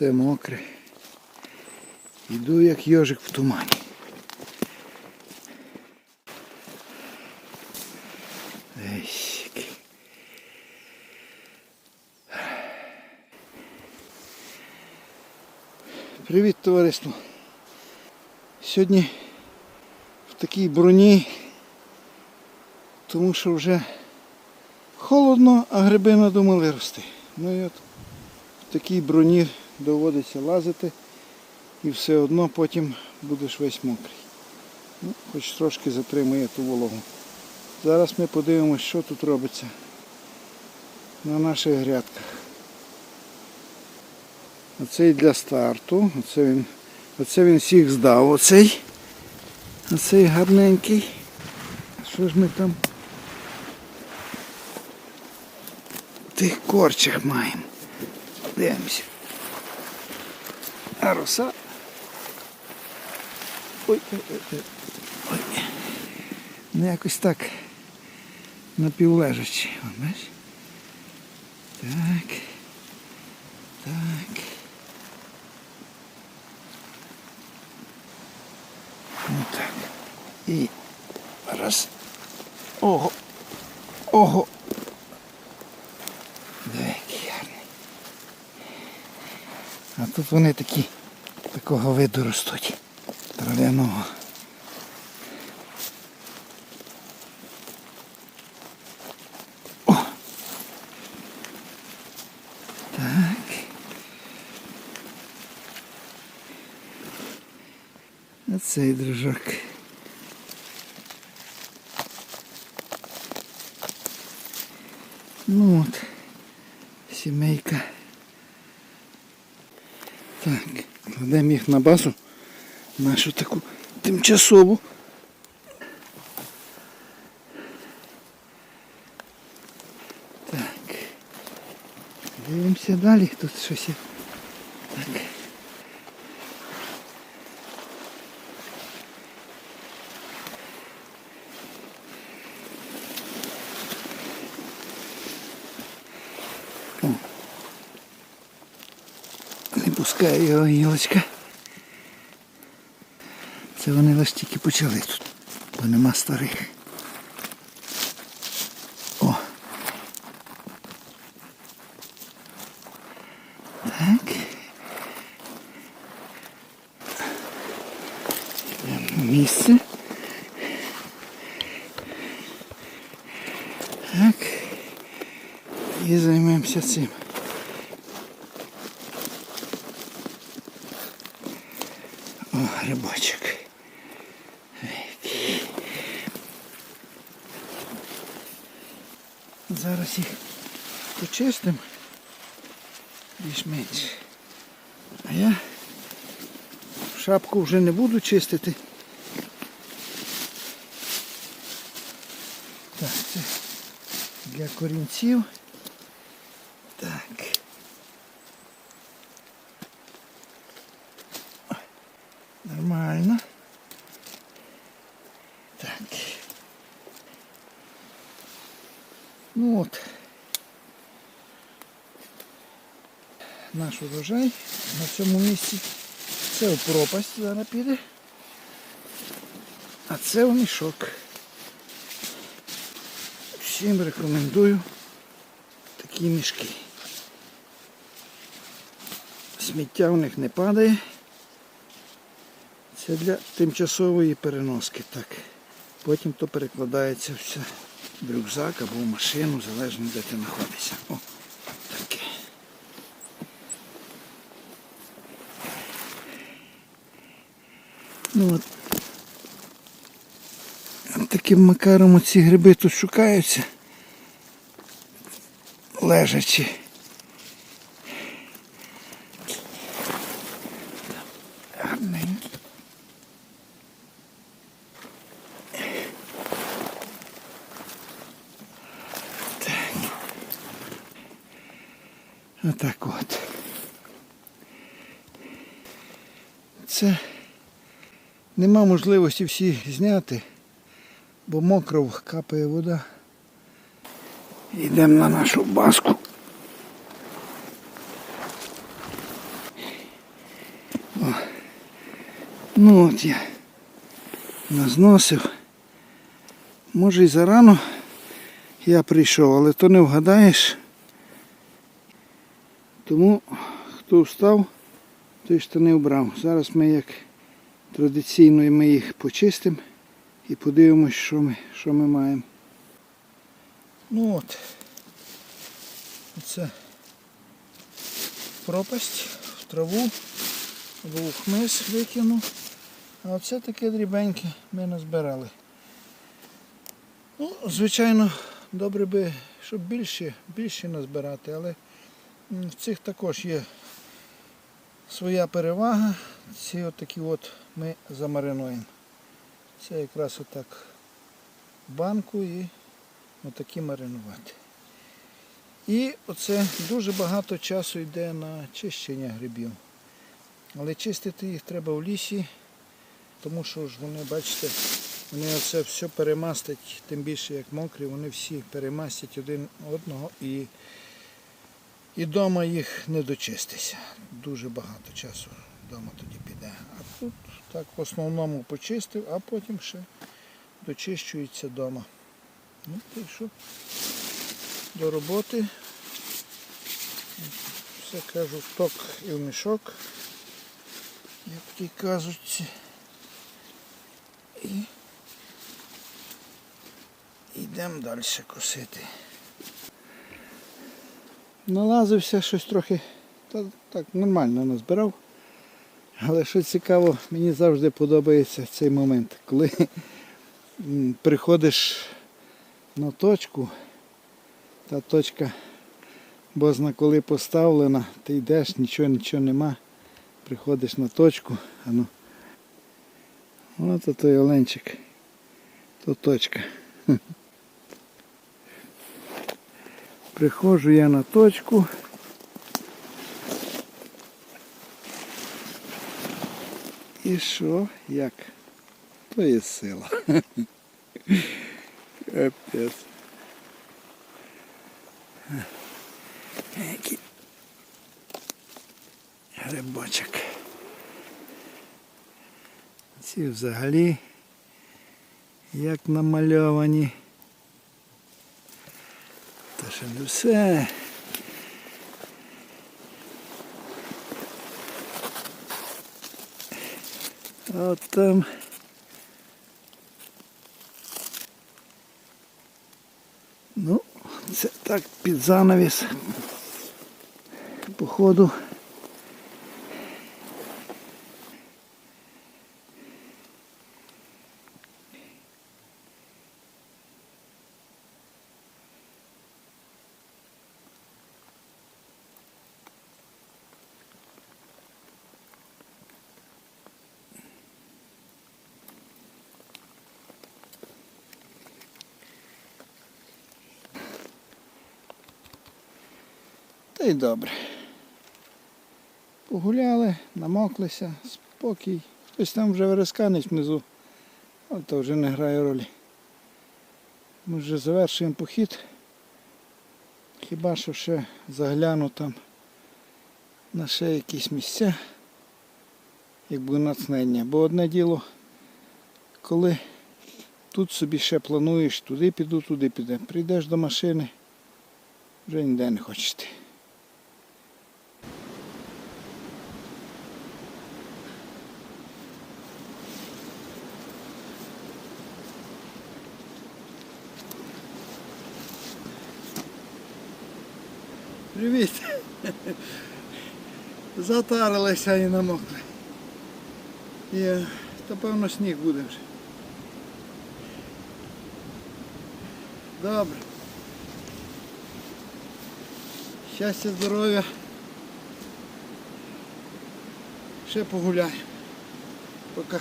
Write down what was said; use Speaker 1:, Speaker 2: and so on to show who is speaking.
Speaker 1: Все мокре. Іду як йожик в тумані. Привіт, товариство. Сьогодні в такій броні, тому що вже холодно, а гриби надумали рости. Ну і от в такій броні доводиться лазити і все одно потім будеш весь мокрий. Ну, хоч трошки затримує ту вологу. Зараз ми подивимось, що тут робиться на наших грядках. Оцей для старту. Оце він, оце він всіх здав. Оцей. Оцей гарненький. Що ж ми там тих корчах маємо? Дивимося. А роса. Ой, ой, ой, ой. Ну якось так напівлежачи. Бачиш? Так. Так. Ну так. І раз. Ого. Ого. Диви. А тут вони такі такого виду ростуть. Трав'яного. Оцей дружок. Ну от, сімейка. Так, кладемо їх на базу, нашу таку тимчасову. Так. Дивимося далі, тут щось є. Так. О. Пускає його гілочка. Це вони лише тільки почали тут, бо нема старих. О. Так. Місце. Так. І займемося цим. О, рибачок. Зараз їх почистимо більш-менш. А я шапку вже не буду чистити. Так, це для корінців. Нормально. Так. Ну от. Наш урожай на цьому місці. Це у пропасть зараз піде. А це у мішок. Всім рекомендую такі мішки. Сміття в них не падає. Це для тимчасової переноски. Так. Потім то перекладається все в рюкзак або в машину, залежно де ти знаходишся. О, таке. Ну от. Таким макаром оці гриби тут шукаються. Лежачи. Отак от. Це нема можливості всі зняти, бо мокро капає вода. Йдемо на нашу баску. Ну от я назносив. Може і зарано я прийшов, але то не вгадаєш. Тому хто встав, той штани вбрав. Зараз ми як традиційно ми їх почистимо і подивимось, що ми, що ми маємо. Ну от. Це пропасть в траву, або в хмиз викинув. А оце таке дрібеньке ми назбирали. Ну, звичайно, добре би, щоб більше, більше назбирати, але в цих також є своя перевага. Ці отакі от ми замаринуємо. Це якраз отак банку і отакі маринувати. І оце дуже багато часу йде на чищення грибів. Але чистити їх треба в лісі, тому що ж вони, бачите, вони оце все перемастять, тим більше як мокрі, вони всі перемастять один одного і, і дома їх не дочистися. Дуже багато часу вдома тоді піде. А тут так в основному почистив, а потім ще дочищується вдома. Ну, так що до роботи. Все кажу, в ток і в мішок, як ті кажуть. І йдемо далі косити. Налазився щось трохи, та так нормально назбирав. Але що цікаво, мені завжди подобається цей момент, коли приходиш на точку, та точка бозна коли поставлена, ти йдеш, нічого, нічого нема. Приходиш на точку, а ну. От той оленчик. То точка. Приходжу я на точку. І що? Як? То є сила. Капець. Який грибочок. Ці взагалі як намальовані. Не все. От там. Ну, це так під занавіс. Походу. Й добре. Погуляли, намоклися, спокій. Хтось там вже вересканить внизу, але то вже не грає ролі. Ми вже завершуємо похід. Хіба що ще загляну там на ще якісь місця, як буде натхнення. Бо одне діло, коли тут собі ще плануєш, туди піду, туди піде. Прийдеш до машини, вже ніде не хочеш йти. Привіт. Затарилися і намокли. І, та певно сніг буде вже. Добре. Щастя, здоров'я. Ще погуляємо. Пока.